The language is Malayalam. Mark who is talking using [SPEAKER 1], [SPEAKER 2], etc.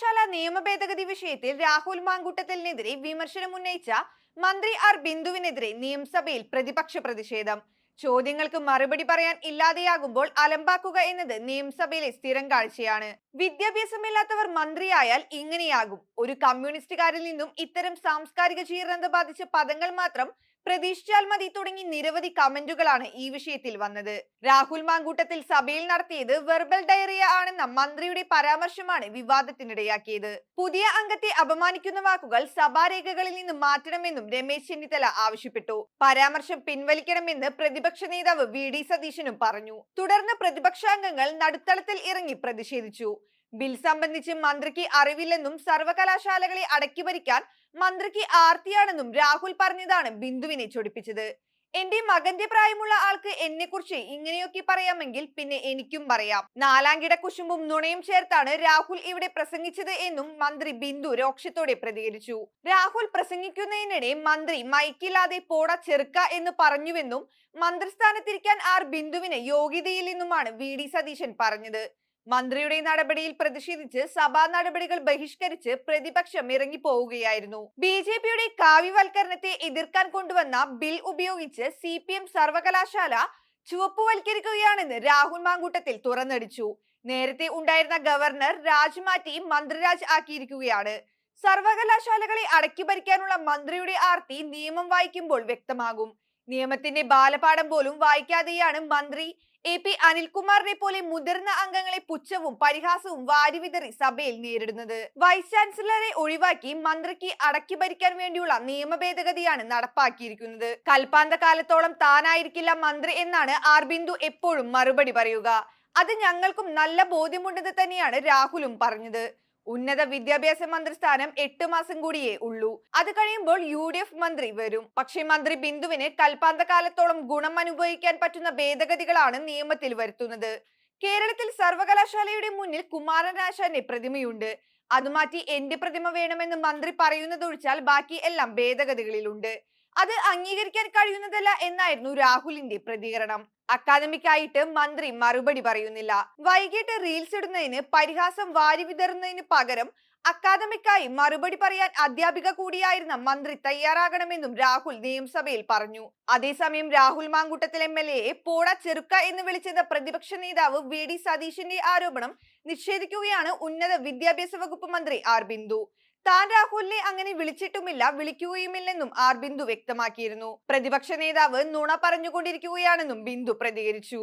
[SPEAKER 1] സർവകലാശാല നിയമ ഭേദഗതി വിഷയത്തിൽ രാഹുൽ മാങ്കൂട്ടത്തിനെതിരെ വിമർശനം ഉന്നയിച്ച മന്ത്രി ആർ ബിന്ദുവിനെതിരെ നിയമസഭയിൽ പ്രതിപക്ഷ പ്രതിഷേധം. ചോദ്യങ്ങൾക്ക് മറുപടി പറയാൻ ഇല്ലാതെയാകുമ്പോൾ അലമ്പാക്കുക എന്നത് നിയമസഭയിലെ സ്ഥിരം കാഴ്ചയാണ്. വിദ്യാഭ്യാസമില്ലാത്തവർ മന്ത്രിയായാൽ ഇങ്ങനെയാകും. ഒരു കമ്മ്യൂണിസ്റ്റുകാരിൽ നിന്നും ഇത്തരം സാംസ്കാരിക ജീർണത ബാധിച്ച പദങ്ങൾ മാത്രം പ്രതീക്ഷിച്ചാൽ മതി തുടങ്ങി നിരവധി കമന്റുകളാണ് ഈ വിഷയത്തിൽ വന്നത്. രാഹുൽ മാങ്കൂട്ടത്തിൽ സഭയിൽ നടത്തിയത് വെർബൽ ഡയറിയ ആണെന്ന മന്ത്രിയുടെ പരാമർശമാണ് വിവാദത്തിനിടയാക്കിയത്. പുതിയ അംഗത്തെ അപമാനിക്കുന്ന വാക്കുകൾ സഭാരേഖകളിൽ നിന്ന് മാറ്റണമെന്നും രമേശ് ചെന്നിത്തല ആവശ്യപ്പെട്ടു. പരാമർശം പിൻവലിക്കണമെന്ന് പ്രതിപക്ഷ നേതാവ് വി. ഡി. സതീശനും പറഞ്ഞു. തുടർന്ന് പ്രതിപക്ഷാംഗങ്ങൾ നടുത്തളത്തിൽ ഇറങ്ങി പ്രതിഷേധിച്ചു. ബിൽ സംബന്ധിച്ച് മന്ത്രിക്ക് അറിവില്ലെന്നും സർവകലാശാലകളെ അടക്കി ഭരിക്കാൻ മന്ത്രിക്ക് ആർത്തിയാണെന്നും രാഹുൽ പറഞ്ഞതാണ് ബിന്ദുവിനെ ചൊടിപ്പിച്ചത്. എന്റെ മകന്റെ പ്രായമുള്ള ആൾക്ക് എന്നെ കുറിച്ച് ഇങ്ങനെയൊക്കെ പറയാമെങ്കിൽ പിന്നെ എനിക്കും പറയാം. നാലാങ്കിട കുശുമ്പും നുണയും ചേർത്താണ് രാഹുൽ ഇവിടെ പ്രസംഗിച്ചത് എന്നും മന്ത്രി ബിന്ദു രോക്ഷത്തോടെ പ്രതികരിച്ചു. രാഹുൽ പ്രസംഗിക്കുന്നതിനിടെ മന്ത്രി മൈക്കില്ലാതെ പോട ചെറുക്ക എന്ന് പറഞ്ഞുവെന്നും മന്ത്രിസ്ഥാനത്തിരിക്കാൻ ആർ ബിന്ദുവിന് യോഗ്യതയില്ലെന്നുമാണ് വി. ഡി. സതീശൻ പറഞ്ഞത്. മന്ത്രിയുടെ നടപടിയിൽ പ്രതിഷേധിച്ച് സഭാ നടപടികൾ ബഹിഷ്കരിച്ച് പ്രതിപക്ഷം ഇറങ്ങിപ്പോവുകയായിരുന്നു. ബി ജെ പിയുടെ കാവ്യവൽക്കരണത്തെ എതിർക്കാൻ കൊണ്ടുവന്ന ബിൽ ഉപയോഗിച്ച് സി പി എം സർവകലാശാല ചുവപ്പുവൽക്കരിക്കുകയാണെന്ന് രാഹുൽ മാങ്കൂട്ടത്തിൽ തുറന്നടിച്ചു. നേരത്തെ ഉണ്ടായിരുന്ന ഗവർണർ രാജ് മാറ്റി മന്ത്രിരാജ് ആക്കിയിരിക്കുകയാണ്. സർവകലാശാലകളെ അടക്കി ഭരിക്കാനുള്ള മന്ത്രിയുടെ ആർത്തി നിയമം വായിക്കുമ്പോൾ വ്യക്തമാകും. നിയമത്തിന്റെ ബാലപാഠം പോലും വായിക്കാതെയാണ് മന്ത്രി എ പി അനിൽകുമാറിനെ പോലെ മുതിർന്ന അംഗങ്ങളെ പുച്ഛവും പരിഹാസവും വാരിവിതറി സഭയിൽ നേരിടുന്നത്. വൈസ് ചാൻസലറെ ഒഴിവാക്കി മന്ത്രിക്ക് അടക്കി ഭരിക്കാൻ വേണ്ടിയുള്ള നിയമ ഭേദഗതിയാണ് നടപ്പാക്കിയിരിക്കുന്നത്. കൽപ്പാന്ത കാലത്തോളം താനായിരിക്കില്ല മന്ത്രി എന്നാണ് ആർ ബിന്ദു എപ്പോഴും മറുപടി പറയുക. അത് ഞങ്ങൾക്കും നല്ല ബോധ്യമുണ്ടെന്ന് തന്നെയാണ് രാഹുലും പറഞ്ഞത്. ഉന്നത വിദ്യാഭ്യാസ മന്ത്രി സ്ഥാനം എട്ട് മാസം കൂടിയേ ഉള്ളൂ. അത് കഴിയുമ്പോൾ യു ഡി എഫ് മന്ത്രി വരും. പക്ഷേ മന്ത്രി ബിന്ദുവിന് കൽപ്പാന്ത കാലത്തോളം ഗുണം അനുഭവിക്കാൻ പറ്റുന്ന ഭേദഗതികളാണ് നിയമത്തിൽ വരുത്തുന്നത്. കേരളത്തിൽ സർവകലാശാലയുടെ മുന്നിൽ കുമാരനാശാന്റെ പ്രതിമയുണ്ട്. അത് മാറ്റി എന്റെ പ്രതിമ വേണമെന്ന് മന്ത്രി പറയുന്നതൊഴിച്ചാൽ ബാക്കി എല്ലാം ഭേദഗതികളിലുണ്ട്. അത് അംഗീകരിക്കാൻ കഴിയുന്നതല്ല എന്നായിരുന്നു രാഹുലിന്റെ പ്രതികരണം. അക്കാദമിക്കായിട്ട് മന്ത്രി മറുപടി പറയുന്നില്ല. വൈകിട്ട് റീൽസ് ഇടുന്നതിന് പരിഹാസം വാരി വിതറുന്നതിന് പകരം അക്കാദമിക്കായി മറുപടി പറയാൻ അധ്യാപിക കൂടിയായിരുന്ന മന്ത്രി തയ്യാറാകണമെന്നും രാഹുൽ നിയമസഭയിൽ പറഞ്ഞു. അതേസമയം രാഹുൽ മാങ്കൂട്ടത്തിൽ എം എൽ എയെ പോട ചെറുക്ക എന്ന് വിളിച്ചത് പ്രതിപക്ഷ നേതാവ് വി ഡി സതീശന്റെ ആരോപണം നിഷേധിക്കുകയാണ് ഉന്നത വിദ്യാഭ്യാസ വകുപ്പ് മന്ത്രി ആർ ബിന്ദു. താൻ രാഹുലിനെ അങ്ങനെ വിളിച്ചിട്ടുമില്ല വിളിക്കുകയുമില്ലെന്നും ആർ ബിന്ദു വ്യക്തമാക്കിയിരുന്നു. പ്രതിപക്ഷ നേതാവ് നുണ പറഞ്ഞുകൊണ്ടിരിക്കുകയാണെന്നും ബിന്ദു പ്രതികരിച്ചു.